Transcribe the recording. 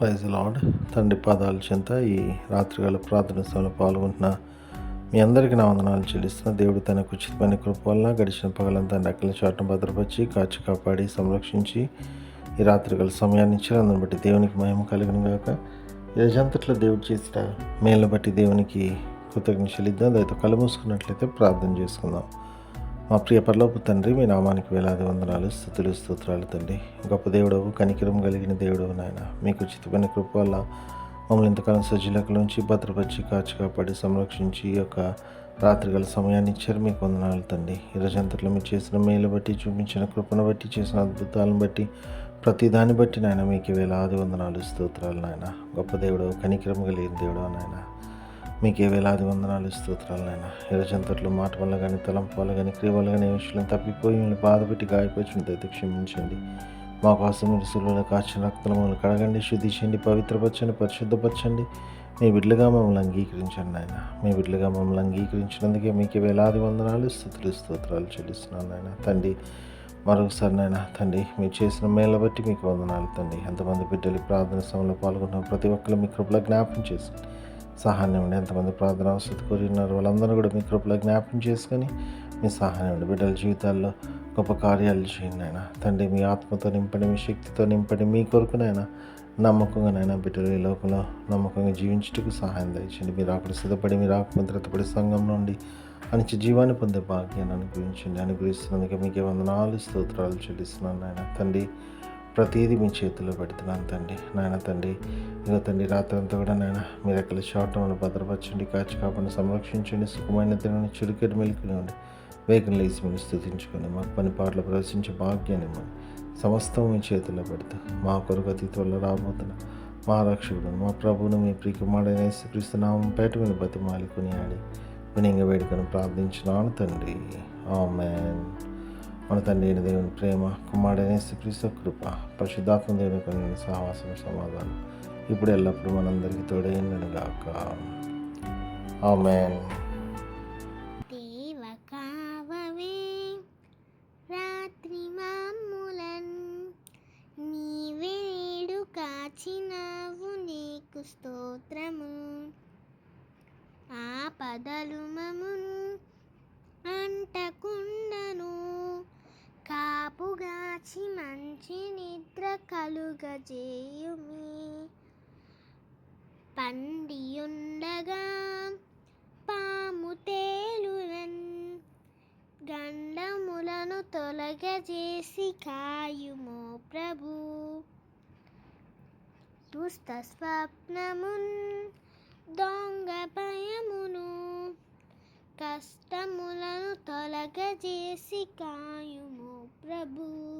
Praise lord తండ్రి పాదాల చెంత ఈ రాత్రికాల ప్రార్థన సమయంలో పాల్గొంటున్న మీ అందరికీ నా వందనాలు చెల్లిస్తున్న. దేవుడు తనకు ఉచితమైన కృప వలన గడిచిన పగలంతా నక్కల చాటం భద్రపరిచి కాచి కాపాడి సంరక్షించి ఈ రాత్రికాల సమయాన్ని ఇచ్చినందుని బట్టి దేవునికి మహిమ కలిగిన గాక. ఈ దేవుడు చేసిన మేళ్ళ బట్టి దేవునికి కృతజ్ఞ చెల్లిద్దాం. దాంతో కళ్ళు మూసుకున్నట్లయితే ప్రార్థన చేసుకుందాం. మా ప్రియ పరలోపు తండ్రి మీ నామానికి వేలాది వందనాలు స్థుతులు స్తోత్రాలు తండ్రి. గొప్ప దేవుడవు కనికరం కలిగిన దేవుడవు నాయన. మీకు ఉచితమైన కృప వల్ల మమ్మల్ని ఇంతకాలం సజ్జీలకు నుంచి భద్రపరిచి కాచి కాపాడి సంరక్షించి ఈ యొక్క రాత్రిగల సమయాన్ని ఇచ్చారు మీకు వందనాలు తండ్రి. ఈ మీరు చేసిన మేలు బట్టి చూపించిన కృపను బట్టి చేసిన అద్భుతాలను బట్టి ప్రతి దాన్ని బట్టి నాయన మీకు వేలాది వందనాలు స్తోత్రాలు నాయన. గొప్ప దేవుడు కనికరం కలిగిన దేవుడు నాయన. మీకే వేలాది వందనాలు స్తోత్రాలు నాయన. ఈరోజంతట్లో మాట వల్ల కానీ తలంపు వల్ల కానీ క్రియ వల్ల కానీ విషయంలో తప్పిపోయి మిమ్మల్ని బాధపెట్టి గాయపరిచినట్లయితే క్షమించండి. మా కోసం మీరు సులువులో కాచిన రక్తం మమ్మల్ని కడగండి శుద్ధి చేయండి పవిత్రపరచండి పరిశుద్ధపరచండి. మీ బిడ్డలుగా మమ్మల్ని అంగీకరించండి నాయన. మీ బిడ్డలుగా మమ్మల్ని అంగీకరించినందుకే మీకు వేలాది వందనాలు స్థుతులు స్తోత్రాలు చెల్లిస్తున్నాను ఆయన తండ్రి మరొకసారి నాయన తండ్రి మీరు చేసిన మేళ్ళ బట్టి మీకు వందనాలు తండ్రి. ఎంతమంది బిడ్డలు ప్రార్థన సమయంలో పాల్గొన్న ప్రతి ఒక్కరు మీ కృపలో జ్ఞాపకం చేసి సహాయం ఉండి ఎంతమంది ప్రార్థన అవసరం కోరినారు వాళ్ళందరూ కూడా మీ కృపలో జ్ఞాపకం చేసుకొని మీ సహాయం ఉండి బిడ్డల జీవితాల్లో గొప్ప కార్యాలు చేయండి ఆయన తండ్రి మీ ఆత్మతో నింపండి మీ శక్తితో నింపండి మీ కొరకునైనా నమ్మకంగానైనా బిడ్డలు ఈ లోకంలో నమ్మకంగా జీవించుటకు సహాయం దయచండి మీరు అక్కడ సిద్ధపడి మీరు ఆత్మద్రతపడి సంఘం నుండి అనిచి జీవాన్ని పొందే భాగ్యాన్ని అనుగ్రహించండి. మీకు మీకే వందనాలు స్తోత్రాలు చెల్లిస్తున్నాను నాయన. తండ్రి ప్రతిదీ మీ చేతిలో పెడుతున్నాను తండ్రి. నాయన తండ్రి ఇక తండ్రి రాత్రంతా కూడా నాయన మీరు ఎక్కడ షార్ట్ భద్రపరచండి కాచి కాపాడి సంరక్షించండి సుఖమైన తినని చురుకెడు మెలుకుని ఉండి వేగం లేచి మీరు స్థుతించుకొని మాకు పని పాటలు ప్రదర్శించే భాగ్యాన్ని ఇవ్వండి. సమస్తం మీ చేతిలో పెడతా. మా కొరకు అతి త్వరలో రాబోతున్న మా రక్షకుడు మా ప్రభువును మీ ప్రియకుమారుడైన యేసుక్రీస్తు పేట మీద బతిమాలి కొనియాడి వినింగ వేడుకను ప్రార్థించినాను తండ్రి. ఆమెన్. మన తండ్రి అయిన దేవుని ప్రేమ కుమారుడైన యేసుక్రీస్తు కృప పరిశుద్ధాత్మ దేవుని కలిగిన సహవాసం సమాధానం ఇప్పుడు ఎల్లప్పుడూ మనందరికీ తోడైందని గాక ఆమెన్ రాత్రి మాములన్ కాచినావు నీకు స్తోత్రము. ఆ పదలు మమును కలుగజేయుమి. పండియుండగా పాము తేలురన్ గండములను తొలగజేసి కాయుమో ప్రభు. దుస్త స్వప్నమున్ దొంగ భయమును కష్టములను తొలగజేసి కాయుమో ప్రభు.